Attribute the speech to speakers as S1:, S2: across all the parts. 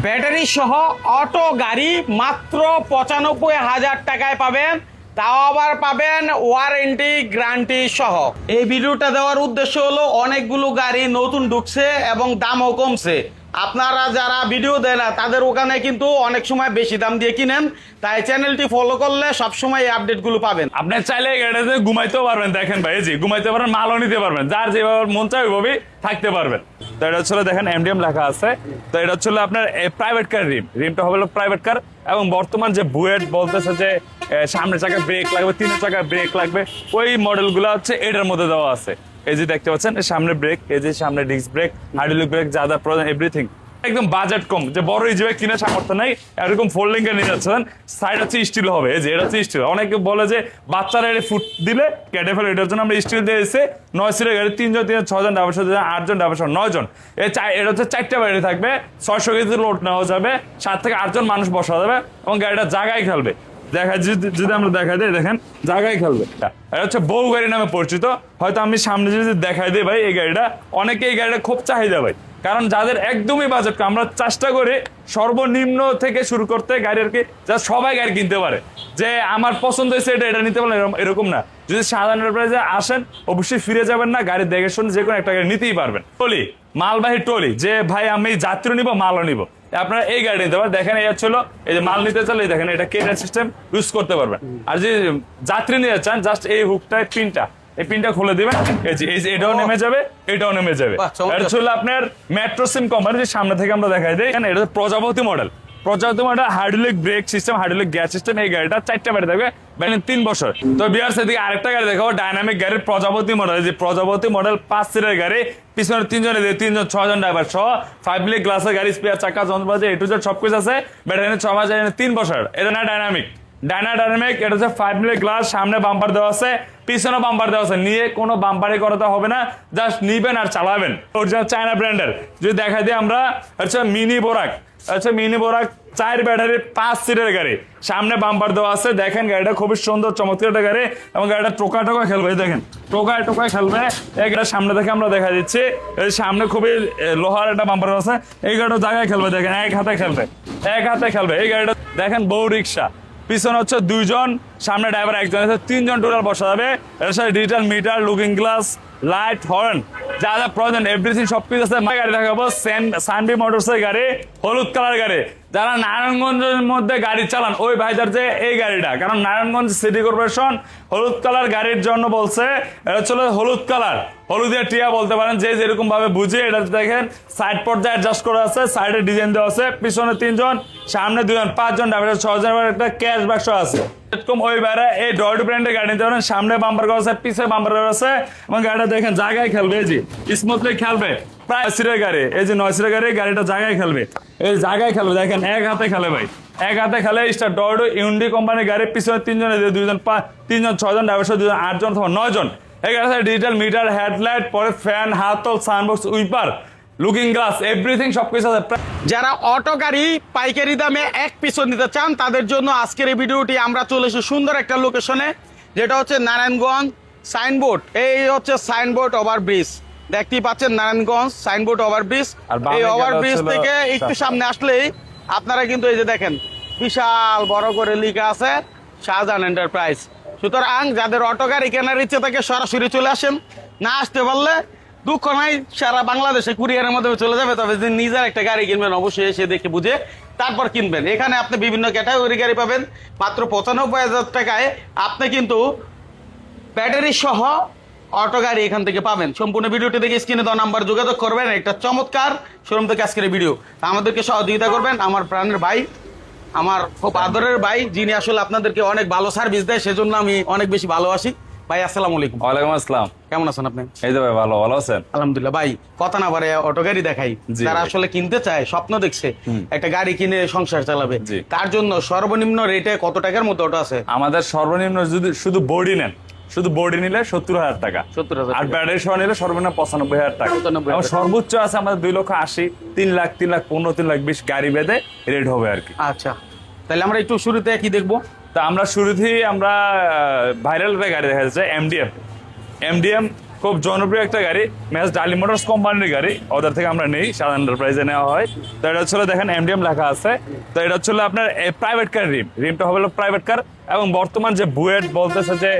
S1: Battery সহ auto গাড়ি মাত্র পঁচানব্বই হাজার টাকায় পাবেন। তাও আবার পাবেন ওয়ারেন্টি, গ্যারান্টি সহ। এই ভিডিওটা দেওয়ার উদ্দেশ্য হলো অনেকগুলো গাড়ি নতুন ঢুকছে এবং দামও কমছে। আপনারা যারা ভিডিও দেয় না তাদের ওখানে কিন্তু অনেক সময় বেশি দাম দিয়ে কিনেন। তাই চ্যানেলটি ফলো করলে সবসময় এই আপডেটগুলো পাবেন।
S2: আপনি চাইলে গাড়িতে ঘুমাইতেও পারবেন দেখেন ভাই জি ঘুমাইতে পারবেন মালও নিতে পারবেন। যার যেভাবে মন চায় ওইভাবেই থাকতে পারবেন। তো এটা হচ্ছে দেখেন এমডিএম লেখা আছে। তো এটা হচ্ছে হলো আপনার প্রাইভেট কার রিম রিমটা হবে প্রাইভেট কার এবং বর্তমান যে বুয়েট বলতেছে যে এ, সামনের চাকায় ব্রেক লাগবে তিনের চাকায় ব্রেক লাগবে ওই মডেলগুলো হচ্ছে এটার মধ্যে দেওয়া আছে। এই যে দেখতে পাচ্ছেন সামনে ব্রেক এই যে সামনে ডিস্ক ব্রেক হাইড্রোলিক ব্রেক যা যা প্রয়োজন এভরিথিং একদম বাজেট কম, যে বড় ইজিবে কিনে সামর্থ্য নাই, এরকম ফোল্ডিং এ নিয়ে যাচ্ছেন সাইড হচ্ছে স্টিল হবে যে এটা হচ্ছে স্টিল অনেকে বলে যে বাচ্চারা এটা ফুট দিলে কেটে ফেলে, এটার জন্য আমরা স্টিল দিয়ে এসে নয় সিটের গাড়ি তিনজন তিনজন ছজন ডাবল সাথে আটজন, ডাবল সাথে নয় জন এই চাই- এটা হচ্ছে চারটা বাড়ি থাকবে, ছয়শো কেজি লোড নেওয়া যাবে, সাত থেকে আটজন মানুষ বসা যাবে এবং গাড়িটা জায়গায় খেলবে দেখা, যদি আমরা দেখা দিই, দেখেন, জায়গায় খেলবে। এটা হচ্ছে বউ গাড়ি নামে পরিচিত। হয়তো আমি সামনে যদি দেখাই দিই ভাই, এই গাড়িটা, অনেকে এই গাড়িটা খুব চাহিদা ভাই। কারণ যাদের একদমই বাজেট আমরা চেষ্টা করে সর্বনিম্ন থেকে শুরু করতে গাড়ি আর কি, যা সবাই গাড়ি কিনতে পারে। যে আমার পছন্দ হয়েছে এটা এটা নিতে পারলেন এরকম- না। যদি সাধারণ প্রাইজে আসেন, অবশ্যই ফিরে যাবেন না, গাড়ি দেখে শুনে যে কোনো একটা গাড়ি নিতেই পারবেন। টলি, মালবাহী টলি, যে ভাই আমি যাত্রী নিব, মালও নিব। আপনারা এই গাড়ি নিতে পারেন। দেখেন এই হচ্ছে এই যে মাল নিতে চাইলে দেখেন এটা কেটার সিস্টেম ইউজ করতে পারবেন। আর যে যাত্রী নিয়ে চান জাস্ট এই হুকটায় পিনটা এই পিনটা খুলে দিবেন। এই যে এই যে এটাও নেমে যাবে এটাও নেমে যাবে। এটা হলো আপনার মেট্রো সিম কোম্পানি যে সামনে থেকে আমরা দেখাই দিই। এখানে এটা প্রজাপতি মডেল প্রজাপতি model hydraulic brake system, hydraulic gas system. এই গাড়িটা চারটা বাড়ি থাকবে মানে তিন বছর। তো বিহার সেদিকে আরেকটা গাড়ি দেখাবো ডাইনামিক গাড়ির প্রজাপতি মডেল যে প্রজাপতি মডেল পাঁচ সিটের গাড়ি, পিছনে তিনজনে তিনজন ছজন ড্রাইভার ছ ফাইভ লিক গ্লাসের গাড়ি স্পেয়ার চাকা, যন্ত্রপাতি এটু জেড সবকিছু আছে। ব্যাটারি ছ মাস তিন বছর। এটা না ডাইনামিক ডাইনা ডাইনামিক এটা হচ্ছে ফাইভ মিলি গ্লাস সামনে বাম্পার দেওয়া আছে পিছনে বাম্পার দেওয়া আছে। নিয়ে কোনো বাম্পারই করাতে হবে না জাস্ট নিবেন আর চালাবেন। অরিজিনাল চায়না ব্র্যান্ডের যদি দেখাই দিই আমরা হচ্ছে মিনি বোরাক হচ্ছে মিনি বোরাক চার ব্যাটারি পাঁচ সিটের গাড়ি। সামনে বাম্পার দেওয়া আছে। দেখেন গাড়িটা খুবই সুন্দর, চমৎকার একটা গাড়ি এবং গাড়িটা টোকা টোকা খেলবে। দেখেন, টোকায় টোকায় খেলবে। এই গাড়িটা সামনে থেকে আমরা দেখা দিচ্ছি। সামনে খুবই লোহার একটা বাম্পার আছে। এই গাড়িটা জায়গায় খেলবে, দেখেন, এক হাতে খেলবে। এক হাতে খেলবে। এই গাড়িটা, দেখেন বউ রিক্সা। পিছনে হচ্ছে দুইজন, সামনে ড্রাইভার একজন আছে। তিনজন টোটাল বসা যাবে। এর সাথে digital meter looking glass light horn, যা যা প্রয়োজন এভরিথিং সব কিছু আছে গাড়ি দেখাবো সানবি মোটরসের গাড়ি, হলুদ কালার গাড়ি। যারা নারায়ণগঞ্জের মধ্যে গাড়ি চালান, ওই ভাইদের যে এই গাড়িটা, কারণ নারায়ণগঞ্জ সিটি কর্পোরেশন হলুদ কালার গাড়ির জন্য বলছে, এটা হচ্ছে হলুদ কালার। হলুদের টিয়া বলতে পারেন, যে যেরকম ভাবে বুঝে, এটা দেখেন সাইড পর্যায়ে অ্যাডজাস্ট করা আছে সাইডে ডিজাইন দেওয়া আছে, পিছনে তিনজন, সামনে দুজন, পাঁচজন ড্রাইভার ছজন একটা ক্যাশ বাক্স আছে। এরকম ওই বাইরে এই ডয়েড ব্র্যান্ডের গাড়ি নিতে পারেন সামনে বাম্পার করা আছে, পিছে বাম্পার আছে, এবং গাড়িটা দেখেন, জায়গায় খেলবে যে স্মুথলি খেলবে। প্রায় গাড়ি। এই যে নয় সিটের গাড়ি গাড়িটা জায়গায় খেলবে। এই জায়গায় খেলবে। দেখেন, এক হাতে খেলে ভাই। এক হাতে খেলে স্টার ডয়েড ইউন্ডি কোম্পানির গাড়ির পিছনে তিনজন দুইজন পা- তিনজন ছজন ড্রাইভার সহ দুজন আটজন অথবা নয়জন। এই গাড়িতে ডিজিটাল মিটার হেডলাইট পরে ফ্যান হাতল sunbox wiper looking glass everything সবকিছু আছে।
S1: যারা অটো গাড়ি, পাইকারি দামে এক পিছন নিতে চান, তাদের জন্য আজকের এই ভিডিওটি আমরা চলে এসেছি সুন্দর একটা লোকেশনে যেটা হচ্ছে নারায়ণগঞ্জ সাইনবোর্ড। এই হচ্ছে সাইনবোর্ড ওভার ব্রিজ দেখতেই পাচ্ছেন নারায়ণগঞ্জ সাইনবোর্ড ওভারব্রিজ
S2: আর
S1: এই
S2: গেলে
S1: ওভার ব্রিজ
S2: হচ্ছে
S1: থেকে একটু সামনে আসলেই আপনারা কিন্তু এই যে দেখেন বিশাল বড় করে লিখা আছে শাহজাহান এন্টারপ্রাইজ সুতরাং যাদের অটো গাড়ি কেনার ইচ্ছে থাকে সরাসরি চলে আসেন। না আসতে পারলে দুঃখ নাই সারা বাংলাদেশে কুরিয়ারের মাধ্যমে চলে যাবে তবে যদি নিজের একটা গাড়ি কিনবেন অবশ্যই এসে দেখে বুঝে তারপর কিনবেন। এখানে আপনি বিভিন্ন ক্যাটাগরি গাড়ি পাবেন মাত্র পঁচানব্বই হাজার টাকায় আপনি কিন্তু ব্যাটারি সহ অটো গাড়ি এখান থেকে পাবেন। সম্পূর্ণ ভিডিওটি দেখে স্ক্রিনে দেওয়া নাম্বার যোগাযোগ করবেন। একটা চমৎকার শোরুম থেকে আজকের ভিডিও। আমাদেরকে সহযোগিতা করবেন। আমার প্রাণের ভাই আমার খুব আদরের ভাই যিনি আসলে আপনাদেরকে অনেক ভালো সার্ভিস দেয় সেজন্য আমি অনেক বেশি ভালোবাসি। ভাই আসসালামু আলাইকুম।
S2: ওয়ালাইকুম আসসালাম।
S1: কেমন আছেন আপনি?
S2: এই তো ভাই ভালো। ভালো আছেন?
S1: আলহামদুলিল্লাহ। ভাই কথা না পারে অটো গাড়ি দেখাই। যারা আসলে কিনতে চায় স্বপ্ন দেখছে একটা গাড়ি কিনে সংসার চালাবে। তার জন্য সর্বনিম্ন রেটে কত টাকার মতো অটো আছে?
S2: আমাদের সর্বনিম্ন যদি শুধু বডি নেন শুধু বোর্ডে নিলে সত্তর হাজার টাকা।
S1: 70,000
S2: আর ব্যাডের সহ নিলে সর্বনিম্ন পঁচানব্বই হাজার টাকা। আমার সর্বোচ্চ আছে আমাদের দুই লক্ষ আশি তিন লাখ তিন লাখ পনেরো তিন লাখ বিশ গাড়ি বেঁধে রেড হবে আর কি।
S1: আচ্ছা। তাহলে আমরা একটু শুরুতে কি দেখব?
S2: তা আমরা শুরুতেই আমরা ভাইরাল একটা গাড়ি দেখা যাচ্ছে এমডিএম এমডিএম খুব জনপ্রিয় একটা গাড়ি ম্যাচ ডালি মোটরস কোম্পানির গাড়ি। ওদের থেকে আমরা নেই, সাধারণ এন্টারপ্রাইজে নেওয়া হয়। তো এটা হচ্ছিল, দেখেন এমডিএম লেখা আছে। তো এটা হচ্ছিল আপনার প্রাইভেট কার রিম রিমটা হবে প্রাইভেট কার এবং বর্তমান যে বুয়েট বলতেছে যে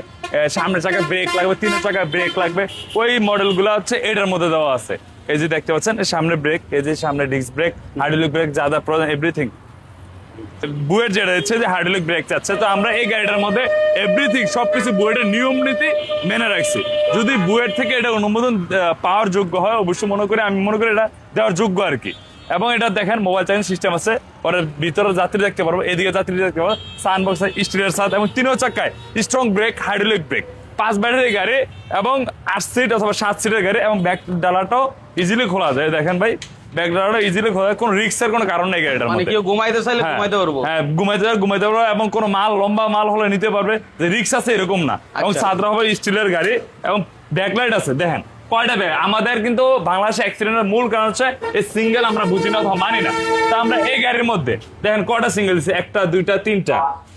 S2: সামনে চাকায় ব্রেক লাগবে তিনের চাকা ব্রেক লাগবে, ওই মডেলগুলো হচ্ছে এটার মধ্যে দেওয়া আছে। এই যে দেখতে পাচ্ছেন, সামনে ব্রেক এই যে সামনে ডিস্ক ব্রেক হাইড্রোলিক ব্রেক যা যা প্রয়োজন এভরিথিং বুয়েট যেটা হচ্ছে যে হাইড্রোলিক ব্রেক চাচ্ছে, তো আমরা এই গাড়িটার মধ্যে এভরিথিং সব কিছু বুয়েটের নিয়ম নীতি মেনে রাখছি। যদি বুয়েট থেকে এটা অনুমোদন পাওয়ার যোগ্য হয়, অবশ্যই মনে করি, আমি মনে করি এটা দেওয়ার যোগ্য আর কি। এবং এটা দেখেন মোবাইল চার্জিং সিস্টেম আছে। পরে ভিতরে যাত্রী দেখতে পারব, এদিকে যাত্রী দেখতে পারব সান বক্স স্টিলের সাথে এবং তিনও চাকায়। স্ট্রং ব্রেক হাইড্রোলিক ব্রেক পাঁচ ব্যাটারি গাড়ি এবং আট সিট অথবা সাত সিটের গাড়ি এবং ব্যাক ডালাটাও ইজিলি খোলা যায়। দেখেন ভাই ব্যাক ডালাটা ইজিলি খোলা কোনো রিক্সের কোনো কারণ নেই গাড়িটার
S1: মানে কেউ ঘুমাইতে চাইলে
S2: হ্যাঁ,
S1: ঘুমাইতে পারব।
S2: হ্যাঁ ঘুমাইতে পারবে ঘুমাইতে পারবে এবং কোনো মাল লম্বা মাল হলে নিতে পারবে। যে রিক্স আছে এরকম না। এবং
S1: আচ্ছা।
S2: সাদরা হবে স্টিলের গাড়ি এবং ব্যাকলাইট আছে দেখেন। কয়টা ব্যাগ আমাদের কিন্তু বাংলাদেশে অ্যাক্সিডেন্টের মূল কারণ হচ্ছে এই সিঙ্গেল আমরা বুঝি না অথবা মানি না। তা আমরা এই গাড়ির মধ্যে দেখেন কয়টা সিঙ্গেল দিচ্ছে একটা দুইটা তিনটা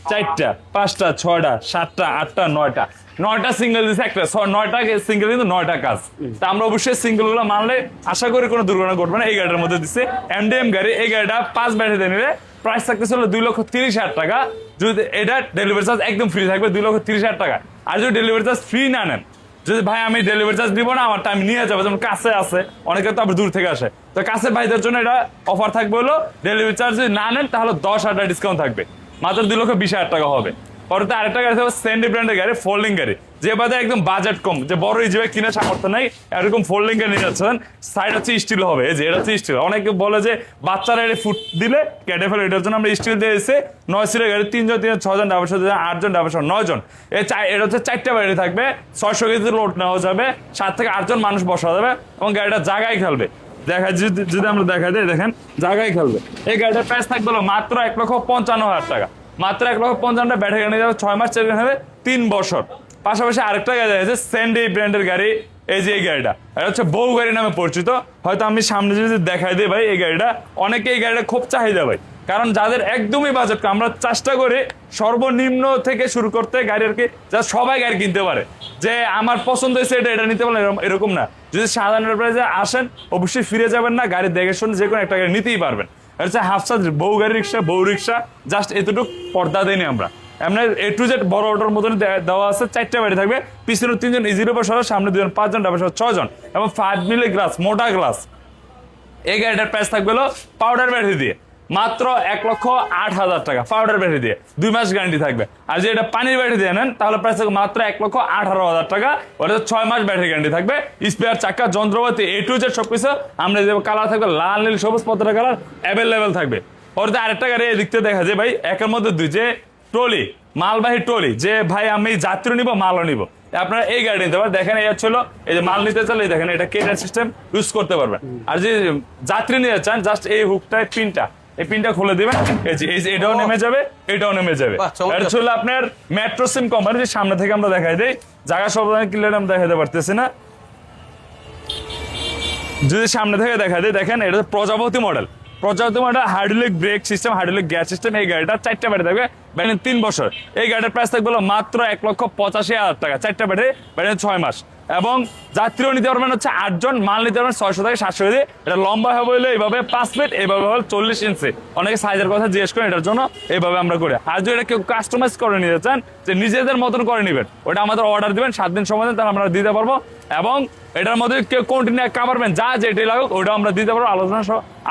S2: চারটা পাঁচটা ছয়টা সাতটা আটটা নয়টা। নয়টা সিঙ্গেল দিচ্ছে একটা। নয়টা সিঙ্গেল কিন্তু নয়টা কাজ। তা আমরা অবশ্যই সিঙ্গেলগুলো মানলে আশা করি কোনো দুর্ঘটনা ঘটবে না। এই গাড়ির মধ্যে দিচ্ছে এমডিএম গাড়ি। এই গাড়িটা পাঁচ ব্যাটারিতে নিলে প্রাইস থাকতেছিল দুই লক্ষ তিরিশ হাজার টাকা। যদি এটা ডেলিভারি চার্জ একদম ফ্রি থাকবে দুই লক্ষ তিরিশ হাজার টাকা। আর যদি ডেলিভারি চার্জ ফ্রি না নেন যদি ভাই আমি ডেলিভারি চার্জ দিব না আমার টাইম নিয়ে যাব যেমন কাছে আছে অনেকে তো আবার দূর থেকে আসে। তো কাছে ভাইদের জন্য এটা অফার থাকবে হলো ডেলিভারি চার্জ যদি না নেন তাহলে দশ হাজার টাকা ডিসকাউন্ট থাকবে। মাত্র দুই লক্ষ বিশ হাজার টাকা হবে। পরে আরেকটা গাড়ি থাকবে স্যান্ডি ব্র্যান্ডের গাড়ি ফোল্ডিং গাড়ি। যে বাদে একদম বাজেট কম, যে বড় হিসেবে কিনে সামর্থ্য নেই, এরকম ফোল্ডিং গাড়ি নিয়ে যাচ্ছেন সাইড হচ্ছে স্টিল হবে যে এটা হচ্ছে স্টিল অনেকে বলে যে বাচ্চারা এটা ফুট দিলে কেটে ফেলে, এটার জন্য আমরা স্টিল দিয়ে এসে নয় সিটের গাড়ি, তিনজন তিনজন ছজন ডাবল ছজন আটজন ডাবল ছজন নয় জন এই চাই- এটা হচ্ছে চারটা গাড়ি থাকবে, ছয়শো কেজি লোড নেওয়া যাবে, সাত থেকে আটজন মানুষ বসা যাবে এবং গাড়িটা জায়গায় খেলবে। দেখা, যদি আমরা দেখা দিই, দেখেন, জায়গায় খেলবে। এই গাড়িটার প্রাইস থাকবে মাত্র এক লক্ষ পঞ্চান্ন হাজার টাকা। মাত্র এক লক্ষ পঞ্চান্ন ব্যাটারি গাড়ি যাবে ছয় মাস চালিয়ে হবে তিন বছর। পাশাপাশি আরেকটা গাড়ি আছে স্যান্ডি ব্র্যান্ডের গাড়ি, এই যে এই গাড়িটা। এটা হচ্ছে বউ গাড়ি নামে পরিচিত। হয়তো আমি সামনে যদি দেখাই দিই ভাই, এই গাড়িটা, অনেকে এই গাড়িটা খুব চাহিদা ভাই। কারণ যাদের একদমই বাজেট আমরা চেষ্টা করি সর্বনিম্ন থেকে শুরু করতে গাড়ি আর কি, যা সবাই গাড়ি কিনতে পারে। যে আমার পছন্দ হয়েছে এটা এটা নিতে এরকম- এরকম না। যদি সাধারণ এন্টারপ্রাইজে আসেন, অবশ্যই ফিরে যাবেন না, গাড়ি দেখে শুনে যে কোনো একটা গাড়ি নিতেই পারবেন। এটা হচ্ছে হাফসা বউ গাড়ি রিক্সা, বউ রিক্সা জাস্ট এতটুকু পর্দা দেয়নি আমরা। এমনি এ টু জেড বড় অটোর মতন দেওয়া আছে, চারটা বাড়ি থাকবে। পিছনে তিনজন ইজিরো সহ সামনে দুজন, পাঁচজন, ডাবল ছজন এবং ফাইভ মিলি গ্লাস মোটা গ্লাস এই গাড়িটার প্রাইস থাকবে হলো পাউডার ব্যাটারি দিয়ে। মাত্র এক লক্ষ আট হাজার টাকা। পাউডার ব্যাটারি দিয়ে। দুই মাস গ্যারান্টি থাকবে। আর যদি এটা পানির ব্যাটারি দিয়ে নেন, তাহলে প্রাইস থাকবে মাত্র এক লক্ষ আঠারো হাজার টাকা। ওটা ছয় মাস ব্যাটারি গ্যারান্টি থাকবে। স্পেয়ার চাকা, যন্ত্রপাতি এ টু জেড সবকিছু। আমরা যে কালার থাকবে, লাল, নীল, সবুজ পত্র কালার অ্যাভেলেবেল থাকবে। ওরতে আরেকটা গাড়ি থেকে দেখা যায় ভাই। একের মধ্যে দুই, যে ট্রলি, মালবাহী ট্রলি, যে ভাই আমি যাত্রী নিব, মালও নিব। আপনারা এই গাড়ি নিতে পারেন। দেখেন, এই হচ্ছিল, এই যে মাল নিতে চাইলে দেখেন, এটা কেটার সিস্টেম ইউজ করতে পারবেন। আর যে যাত্রী নিতে চান জাস্ট এই হুকটায় পিনটা এই পিনটা খুলে দিবেন এই যে এটাও নেমে যাবে এটাও নেমে যাবে। এটা আপনার মেট্রো সিম সামনে থেকে আমরা দেখাই দিই। জায়গা সব ক্লিয়ার আমরা দেখাতে পারতেছি না। যদি সামনে থেকে দেখা যায় দেখেন এটা প্রজাপতি মডেল প্রজাপতি model hydraulic brake system hydraulic gas system এই গাড়িটা চারটা ব্যাটারি থাকবে ব্যাটারি তিন বছর। এই গাড়িটার প্রাইস থাকবে মাত্র এক লক্ষ পঁচাশি হাজার টাকা চারটা ব্যাটারি ব্যাটারি ছয় মাস। এবং যাত্রীও নিতে পারবেন হচ্ছে আটজন মাল নিতে পারবেন ছয়শো থেকে সাতশো কেজি। এটা লম্বা হবে হলে এইভাবে পাঁচ ফিট এইভাবে হল চল্লিশ ইঞ্চি। অনেকে সাইজের কথা জিজ্ঞেস করেন, এটার জন্য এইভাবে আমরা করি। আর যদি এটা কেউ কাস্টমাইজ করে নিতে চান, যে নিজেদের মতন করে নিবেন, ওটা আমাদের অর্ডার দিবেন, সাত দিন সময় দেন, তাহলে আমরা দিতে পারব। এবং এটার মধ্যে কেউ কন্টিনিউ কাভারবেন যা যেটি লাগুক ওটা আমরা দিতে পারব। আলোচনা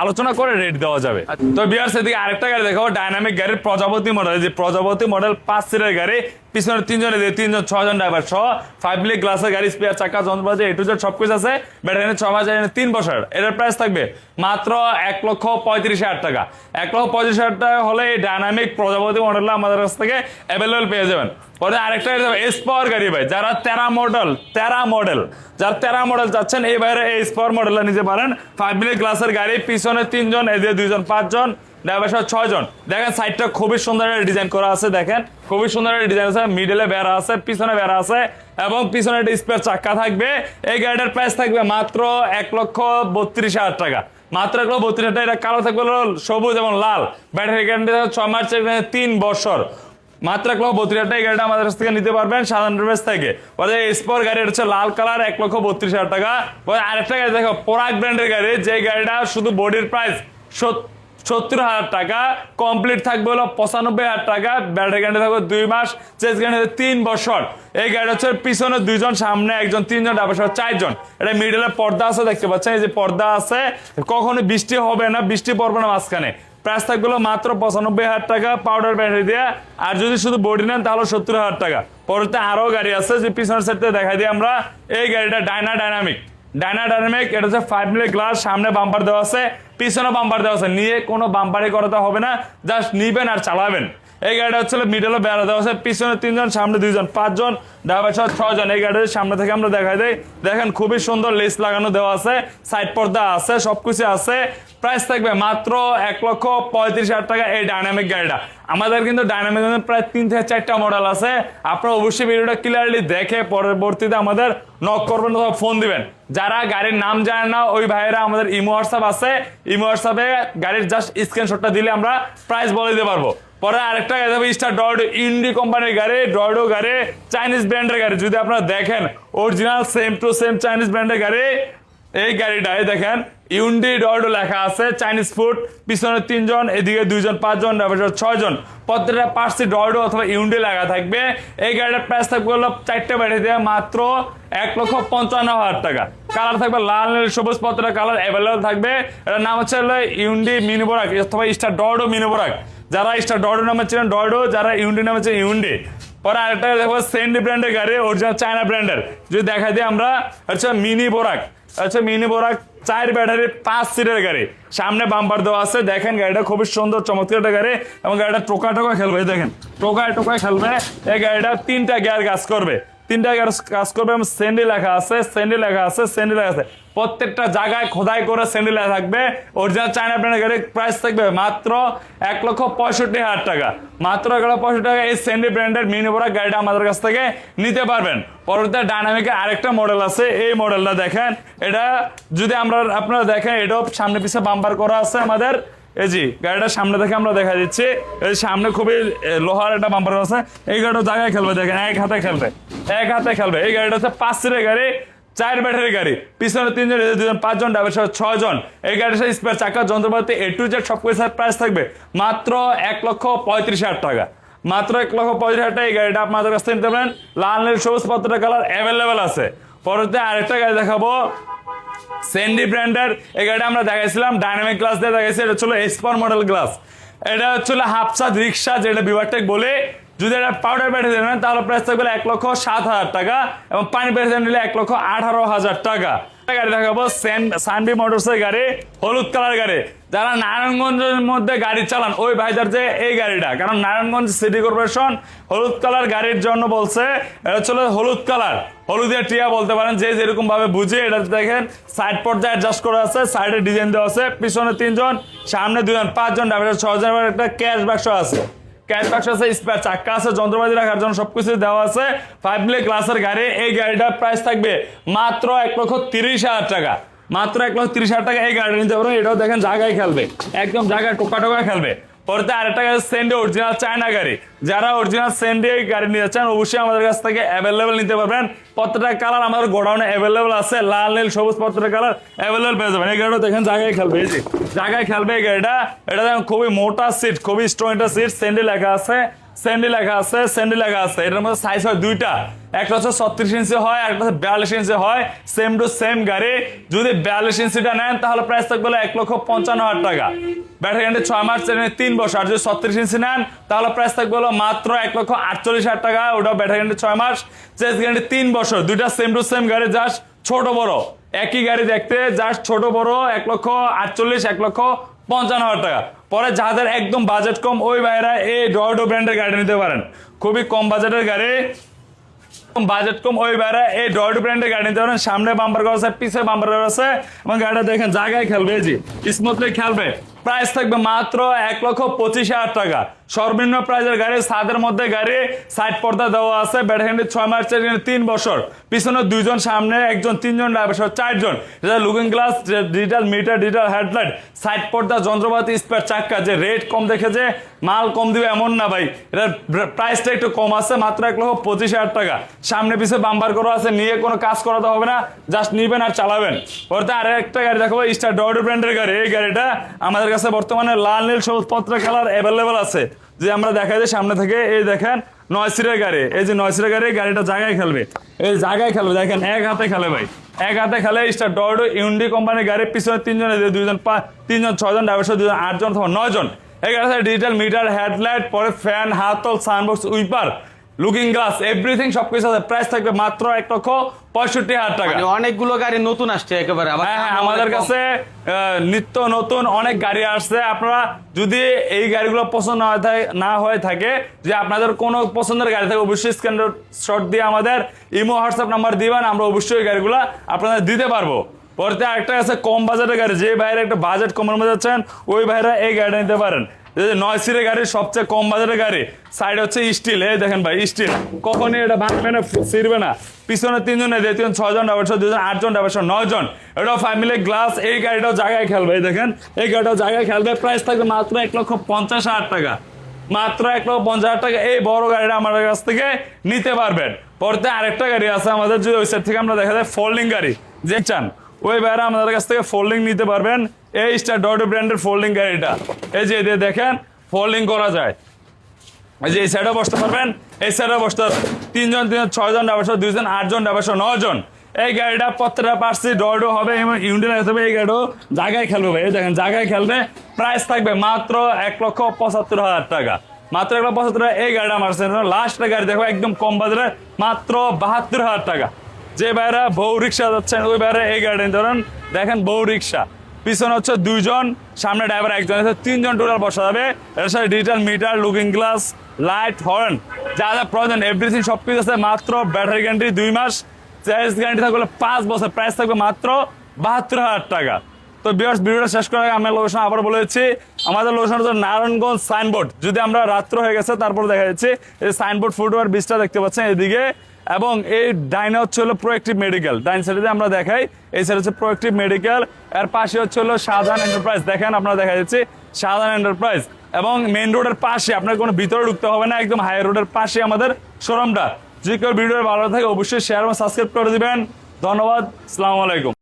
S2: আলোচনা করে রেট দেওয়া যাবে। তো বিয়ার সেদিকে আরেকটা গাড়ি দেখাবো ডাইনামিক গাড়ির প্রজাপতি মডেল যে প্রজাপতি মডেল পাঁচ সিটের গাড়ি, পিছনে তিনজনে দিয়ে তিনজন ছজন ড্রাইভার সহ ফাইভ লিক গ্লাসের গাড়ি স্পেয়ার চাকা, যন্ত্রপাতি এটু জেড সবকিছু আছে। ব্যাটারি ছ মাস তিন বছর এটার প্রাইস থাকবে মাত্র এক লক্ষ পঁয়ত্রিশ হাজার টাকা। এক লক্ষ পঁয়ত্রিশ হাজার টাকা হলে এই ডাইনামিক প্রজাপতি মডেলটা আমাদের কাছ থেকে অ্যাভেলেবল পেয়ে যাবেন। পরে আরেকটা এস পাওয়ার গাড়ি ভাই। যারা তেরা মডেল তেরা মডেল যারা তেরা মডেল চাচ্ছেন এই বাইরে এই স্পাওয়ার মডেলটা নিতে পারেন। ফাইভ মিনিট গ্লাসের গাড়ি, পিছনে তিনজন, এদিকে দুইজন, পাঁচজন ড্রাইভার সহ ছয়জন। দেখেন সাইডটা খুবই সুন্দর ডিজাইন করা আছে, দেখেন। খুবই সুন্দর ডিজাইন আছে মিডলে বেড়া আছে, পিছনে বেড়া আছে, এবং পিছনে একটা স্পেয়ার চাক্কা থাকবে। এই গাড়িটার প্রাইস থাকবে মাত্র এক লক্ষ বত্রিশ হাজার টাকা। মাত্র এক লক্ষ বত্রিশ হাজার টাকা, এটা কালো থাকবে সবুজ এবং লাল। ব্যাটারি গ্যারান্টি ছয় মাস, তিন বছর। মাত্র এক লক্ষ বত্রিশ হাজার টাকা গাড়িটা আমাদের থেকে নিতে পারবেন সাধারণ প্রাইস থেকে। পরে স্পোর গাড়ি হচ্ছে লাল কালার এক লক্ষ বত্রিশ হাজার টাকা। আরেকটা গাড়ি দেখো পরাগ ব্র্যান্ডের গাড়ি যে গাড়িটা শুধু বডির প্রাইস সত্তর হাজার টাকা কমপ্লিট থাকবে হলো পঁচানব্বই হাজার টাকা ব্যাটারি গ্যারান্টি থাকবে দুই মাস চেস গ্যারান্টি তিন বছর। এই গাড়ি হচ্ছে পিছনে দুইজন, সামনে একজন, তিনজন সহ চারজন। এটা মিডলে পর্দা আছে, দেখতে পাচ্ছেন? এই যে পর্দা আছে, কখনো বৃষ্টি হবে না, বৃষ্টি পড়বে না মাঝখানে। প্রাইস মাত্র পঁচানব্বই হাজার টাকা পাউডার ব্যাটারি দিয়ে। আর যদি শুধু বডি নেন, তাহলে সত্তর হাজার টাকা। পরবর্তী আরও গাড়ি আছে, যে পিছনের সাথে দেখা দিই আমরা। এই গাড়িটা ডাইনা ডাইনামিক ডাইনা ডাইনামিক এটা হচ্ছে ফাইভ মিলি গ্লাস সামনে বাম্পার দেওয়া আছে, পিছনে বাম্পার দেওয়া আছে। নিয়ে কোনো বাম্পারই করাতে হবে না জাস্ট নিবেন আর চালাবেন। এই গাড়িটা হচ্ছে মিডলে বেড়া দেওয়া আছে। পিছনে তিনজন, সামনে দুইজন, পাঁচজন ড্রাইভার সহ ছজন এই গাড়ির সামনে থেকে আমরা দেখাই দেই। দেখেন খুবই সুন্দর লেস লাগানো দেওয়া আছে। সাইড পর্দা আছে, সবকিছু আছে। প্রাইস থাকবে মাত্র এক লক্ষ পঁয়ত্রিশ হাজার টাকা এই ডাইনামিক গাড়িটা। আমাদের কিন্তু ডাইনামিক প্রায় তিন থেকে চারটা মডেল আছে। আপনারা অবশ্যই ভিডিওটা ক্লিয়ারলি দেখে পরবর্তীতে আমাদের নক করবেন অথবা ফোন দিবেন। যারা গাড়ির নাম জানে না, ওই ভাইয়েরা আমাদের ইমো হোয়াটসঅ্যাপ আছে। ইমো হোয়াটসঅ্যাপে গাড়ির জাস্ট স্ক্রিনশটটা দিলে আমরা প্রাইস বলে দিতে পারব। পরে আরেকটা গাড়ি দেবো ইস্টার ডয়ডো ইন্ডি কোম্পানির গাড়ি ডয়েডো গাড়ি চাইনিজ ব্র্যান্ডের গাড়ি। যদি আপনারা দেখেন original same to same Chinese ব্র্যান্ডের গাড়ি, এই গাড়িটাই দেখেন। ইউন্ডি ডয়েডো লেখা আছে, চাইনিজ ফুড, পিছনে তিনজন, এদিকে দুইজন, পাঁচজন ছয়জন। প্রত্যেকটা পার্সি ডয়েডো অথবা ইউন্ডি লেখা থাকবে। এই গাড়িটার প্রাইস থাকবে হলো চারটে ব্যাটারি দিয়ে, মাত্র এক লক্ষ পঞ্চান্ন হাজার টাকা। কালার থাকবে লাল, নীল, সবুজ পত্রের কালার অ্যাভেলেবল থাকবে। এটার নাম হচ্ছে হলো ইউন্ডি মিনিবোরাক অথবা স্টার ডয়েডো মিনিবোরাক যারা স্টার ডয়েডো নামে ছিলেন ডয়েডো, যারা ইউন্ডি নামে ছিলেন ইউন্ডি। পরে আরেকটা দেখো সেন্ডি ব্র্যান্ডের গাড়ি অরিজিনাল চায়না ব্র্যান্ডের যদি দেখা দিই আমরা হচ্ছে মিনি বোরাক। হচ্ছে মিনি বোরা চার ব্যাটারি পাঁচ সিটের গাড়ি। সামনে বাম্পার দেওয়া আছে। দেখেন গাড়িটা খুবই সুন্দর, চমৎকার একটা গাড়ি এবং গাড়িটা টোকা টোকা খেলবে। দেখেন, টোকায় টোকায় খেলবে। এই গাড়িটা তিনটা গিয়ার কাজ করবে। তিনটা গিয়ার কাজ করবে এবং স্যান্ডি লেখা আছে স্যান্ডি লেখা আছে স্যান্ডি লেখা আছে। প্রত্যেকটা জায়গায় খোদাই করে স্যান্ডি লেখা থাকবে। অরিজিনাল চায়না ব্র্যান্ডের গাড়ির প্রাইস থাকবে মাত্র এক লক্ষ পঁয়ষট্টি হাজার টাকা। মাত্র এক লক্ষ পঁয়ষট্টি টাকা এই স্যান্ডি ব্র্যান্ডের মিনি বোরা গাড়িটা আমাদের কাছ থেকে নিতে পারবেন। পরবর্তীতে ডাইনামিকের আরেকটা মডেল আছে, এই মডেলটা দেখেন। এটা যদি আমরা আপনারা দেখেন, এটাও সামনে পিছিয়ে বাম্পার করা আছে আমাদের। এই জি গাড়িটা সামনে থেকে আমরা দেখা দিচ্ছি। এই সামনে খুবই লোহার একটা বাম্পার আছে। এই গাড়িটা জায়গায় খেলবে, দেখেন, এক হাতে খেলবে। এক হাতে খেলবে। এই গাড়িটা হচ্ছে পাঁচ সিটের গাড়ি। চার ব্যাটারি গাড়ি। পিছনে তিনজন দুজন, পাঁচজন ড্রাইভার সহ ছয়জন। এই গাড়ির সাথে স্পেয়ার চাকা, যন্ত্রপাতি এ টু জেড সব কিছু প্রাইস থাকবে মাত্র এক লক্ষ পঁয়ত্রিশ হাজার টাকা। মাত্র এক লক্ষ পঁয়ত্রিশ হাজার টাকা এই গাড়িটা আপনাদের কাছ থেকে নিতে পারেন। লাল, নীল, সবুজ পত্রের কালার অ্যাভেলেবেল আছে। পরবর্তীতে আরেকটা গাড়ি দেখাবো। সেন্ডি ব্র্যান্ডের এই গাড়িটা আমরা দেখাইছিলাম ডাইনামিক গ্লাস দিয়ে দেখাইছি, এটা ছিল এসপার মডেল গ্লাস এটা হচ্ছিল হাফসাদ রিক্সা, যেটা বিভারটেক বলে। যদি এটা পাউডার ব্যাটারি নেন তাহলে প্রাইস থাকবে এক লক্ষ সাত হাজার টাকা এবং পানি ব্যাটারি নিলে এক লক্ষ আঠারো হাজার টাকা। একটা গাড়ি দেখাবো সানবি মোটরসের গাড়ি, হলুদ কালার গাড়ি। যারা নারায়ণগঞ্জের মধ্যে গাড়ি চালান, ওই ভাইদার যে এই গাড়িটা, কারণ নারায়ণগঞ্জ সিটি কর্পোরেশন হলুদ কালার গাড়ির জন্য বলছে, এটা হচ্ছে হলুদ কালার। হলুদের টিয়া বলতে পারেন, যে যেরকম ভাবে বুঝে, এটা দেখেন সাইড পর্যায়ে অ্যাডজাস্ট করা আছে সাইডে ডিজাইন দেওয়া আছে, পিছনে তিনজন, সামনে দুজন, পাঁচজন ড্রাইভার ছজন একটা ক্যাশ বাক্স আছে। ক্যাশ বাক্স আছে স্পেয়ার চাক্কা আছে, যন্ত্রপাতি রাখার জন্য সবকিছু দেওয়া আছে। ফাইভ মিলি ক্লাসের গাড়ি, এই গাড়িটার প্রাইস থাকবে মাত্র এক লক্ষ তিরিশ হাজার টাকা। মাত্র এক লক্ষ তিরিশ হাজার টাকা এই গাড়ি নিতে পারবেন, এটাও দেখেন জায়গায় খেলবে। একদম জায়গায় টোকা টোকা খেলবে। পরে আরেকটা গাড়ি সেন্ডে অরিজিনাল চায়না গাড়ি। যারা অরিজিনাল সেন্ডে গাড়ি নিতে চান, অবশ্যই আমাদের কাছ থেকে অ্যাভেলেবেল নিতে পারবেন। প্রত্যেকটা কালার আমাদের গোডাউনে অ্যাভেলেবেল আছে। লাল, নীল, সবুজ প্রত্যেকটা কালার অ্যাভেলেবেল পেয়ে যাবেন। এই গাড়িটা দেখেন জায়গায় খেলবে, এই যে। জায়গায় খেলবে এই গাড়িটা। এটা দেখেন খুবই মোটা সিট খুবই স্ট্রং একটা সিট সেন্ডে লেখা আছে স্যান্ডি লেখা আছে স্যান্ডি লেখা আছে। এটার মধ্যে সাইজ হয় দুইটা। একটা হচ্ছে ছত্রিশ ইঞ্চি হয় একটা হচ্ছে বিয়াল্লিশ ইঞ্চি হয় সেম টু সেম গাড়ি। যদি বিয়াল্লিশ ইঞ্চিটা নেন, তাহলে প্রাইস থাকবে এক লক্ষ পঞ্চান্ন হাজার টাকা। ব্যাটারি গ্যারান্টি ছয় মাস ট্রেনে তিন বছর। আর যদি ছত্রিশ ইঞ্চি নেন, তাহলে প্রাইস থাকবে মাত্র এক লক্ষ আটচল্লিশ হাজার টাকা। ওটা ব্যাটারি গ্যারান্টি ছয় মাস। চেস গ্যারান্টি তিন বছর। দুইটা সেম টু সেম গাড়ি জাস্ট ছোট বড়। একই গাড়ি দেখতে জাস্ট ছোট বড়, এক লক্ষ আটচল্লিশ, এক লক্ষ পঞ্চান্ন হাজার টাকা। পরে যাদের একদম বাজেট কম, ওই ভাইরা এই ডয়ডো ব্র্যান্ডের গাড়ি নিতে পারেন। খুবই কম বাজেটের গাড়ি। বাজেট কম, ওই বাইরে এই ডয়ডো ব্র্যান্ডের গাড়ি। নিতে পারেন সামনে বাম্পার করা আছে, পিছে বাম্পার করা আছে। এবং গাড়িটা দেখেন, জায়গায় খেলবে জি স্মুথলি খেলবে। প্রাইস থাকবে মাত্র এক লক্ষ পঁচিশ হাজার টাকা। সর্বনিম্ন প্রাইজের গাড়ি সাদের মধ্যে গাড়ি সাইড পর্দা দেওয়া আছে ব্যাট ছয় মাস চার তিন বছর। পিছনে দুইজন, সামনে একজন, তিনজন ড্রাইভার সহ চারজন। Looking glass digital meter digital headlight side পর্দা, যন্ত্রপাতি স্পেয়ার চাক্কা, যে রেট কম দেখে যে মাল কম দিবে এমন না ভাই। এটার প্রাইসটা একটু কম আছে, মাত্র এক লক্ষ পঁচিশ হাজার টাকা। সামনে পিছিয়ে বাম্বার করা আছে, নিয়ে কোনো কাজ করাতে হবে না জাস্ট নিবেন আর চালাবেন। ওরতে আর একটা গাড়ি দেখাবো স্টার ডড ব্র্যান্ডের গাড়ি। এই গাড়িটা আমাদের কাছে বর্তমানে লাল, নীল, সবুজ পত্র কালার অ্যাভেলেবেল আছে। যে আমরা দেখা যায় সামনে থেকে, এই দেখেন, নয় সিটের গাড়ি। এই যে নয় সিটের গাড়ি গাড়িটা জায়গায় খেলবে। এই জায়গায় খেলবে, দেখেন, এক হাতে খেলে ভাই। এক হাতে খেলে স্টার ডড ইউন্ডি কোম্পানির গাড়ির পিছনে তিনজন দুইজন পাঁচ তিনজন, ছয়জন ড্রাইভার সহ দুজন আটজন অথবা নয়জন। এই গাড়িতে ডিজিটাল মিটার হেডলাইট পরে ফ্যান হাতল sandbox wiper looking glass everything সবকিছু আছে। প্রাইস থাকবে মাত্র এক লক্ষ পঁয়ষট্টি হাজার টাকা।
S1: মানে অনেকগুলো গাড়ি নতুন আসছে একেবারে।
S2: হ্যাঁ হ্যাঁ আমাদের কাছে নিত্য নতুন অনেক গাড়ি আসছে। আপনারা যদি এই গাড়িগুলো পছন্দ না হয়ে থাকে- না হয়ে থাকে যে আপনাদের কোনো পছন্দের গাড়ি থাকে অবশ্যই স্ক্যান শট দিয়ে আমাদের ইমো হোয়াটসঅ্যাপ নাম্বার দিবেন আমরা অবশ্যই গাড়িগুলো আপনাদের দিতে পারব। পরে আরেকটা আছে কম বাজেটের গাড়ি। যে বাইরে একটা বাজেট কমের মধ্যে যাচ্ছেন ওই বাইরে এই গাড়িটা নিতে পারেন। নয় সিটের গাড়ি, সবচেয়ে কম বাজেটের গাড়ি। সাইড হচ্ছে স্টিল এই দেখেন ভাই স্টিল কখনই এটা ভাঙবে না ছিড়বে না। পিছনে তিনজন, এই তিনজন, ছয়জন ড্রাইভার দুজন, আটজন ড্রাইভার নয়জন। এটাও ফ্যামিলি গ্লাস এই গাড়িটাও জায়গায় খেলবে, এই দেখেন। এই গাড়িটাও জায়গায় খেলবে। প্রাইস থাকবে মাত্র এক লক্ষ পঞ্চাশ হাজার টাকা। মাত্র এক লক্ষ পঞ্চাশ হাজার টাকা। এই বড় গাড়িটা আমাদের কাছ থেকে নিতে পারবেন। পরতে আরেকটা গাড়ি আছে আমাদের যদি ওই সাইড থেকে আমরা দেখা যায় ফোল্ডিং গাড়ি। যে চান। ওই বাইরে আমাদের কাছ থেকে ফোল্ডিং নিতে পারবেন। এই স্টার ডট ব্র্যান্ডের ফোল্ডিং গাড়িটা। এই যে এদের দেখেন ফোল্ডিং করা যায়। এই যে এই সাইডে বসতে পারবেন। এই সাইডে বসতে পারবেন। তিনজন তিনজন, ছয়জন ডাবাসো দুইজন, আটজন ডাবাসো নজন এই গাড়িটা প্রত্যেকটা পার্সি ডরডো হবে এবং ইউনিট হবে এই গাড়িও জায়গায় খেলবে ভাই। দেখেন, জায়গায় খেলবে। প্রাইস থাকবে মাত্র এক লক্ষ পঁচাত্তর হাজার টাকা। মাত্র এক লক্ষ পঁচাত্তর এই গাড়িটা আমার লাস্ট গাড়ি দেখো, একদম কম বাজারে, মাত্র বাহাত্তর হাজার টাকা। যে বাইরা বউ রিক্সা যাচ্ছেন, ওই বাইরে এই গাড়ি ধরেন, দেখেন বউ রিক্সা। পিছনে হচ্ছে দুইজন, সামনে ড্রাইভার একজন তিনজন টোটাল বসা যাবে। এর সাথে digital meter looking glass light horn যা যা প্রয়োজন এভরিথিং সব কিছু আছে, মাত্র ব্যাটারি গ্যারান্টি দুই মাস। চার্জ গ্যারান্টি থাকলে পাঁচ বছর প্রাইস থাকবে মাত্র বাহাত্তর হাজার টাকা। তো বিয়ার্স ভিডিওটা শেষ করার আগে আমরা লোকেশন আবার বলেছি আমাদের লোকেশন হচ্ছে নারায়ণগঞ্জ সাইনবোর্ড যদি আমরা রাত্র হয়ে গেছে, তারপর দেখা যাচ্ছে, এই সাইনবোর্ড ফুটওভার ব্রিজটা দেখতে পাচ্ছেন এদিকে। এবং এই ডাইনে হচ্ছে হলো প্রোয়েক্টিভ মেডিকেল। ডাইন সাইডে আমরা দেখাই, এই সাইড হচ্ছে প্রোয়েক্টিভ মেডিকেল। এর পাশে হচ্ছে হলো সাধারণ এন্টারপ্রাইজ দেখেন আপনারা দেখা যাচ্ছে সাধারণ এন্টারপ্রাইজ এবং মেইন রোডের পাশে, আপনার কোনো ভিতরে ঢুকতে হবে না, একদম হাই রোডের পাশে আমাদের শোরুমটা যদি কেউ ভিডিও ভালো থাকে অবশ্যই শেয়ার এবং সাবস্ক্রাইব করে দিবেন। ধন্যবাদ, আসসালামু আলাইকুম।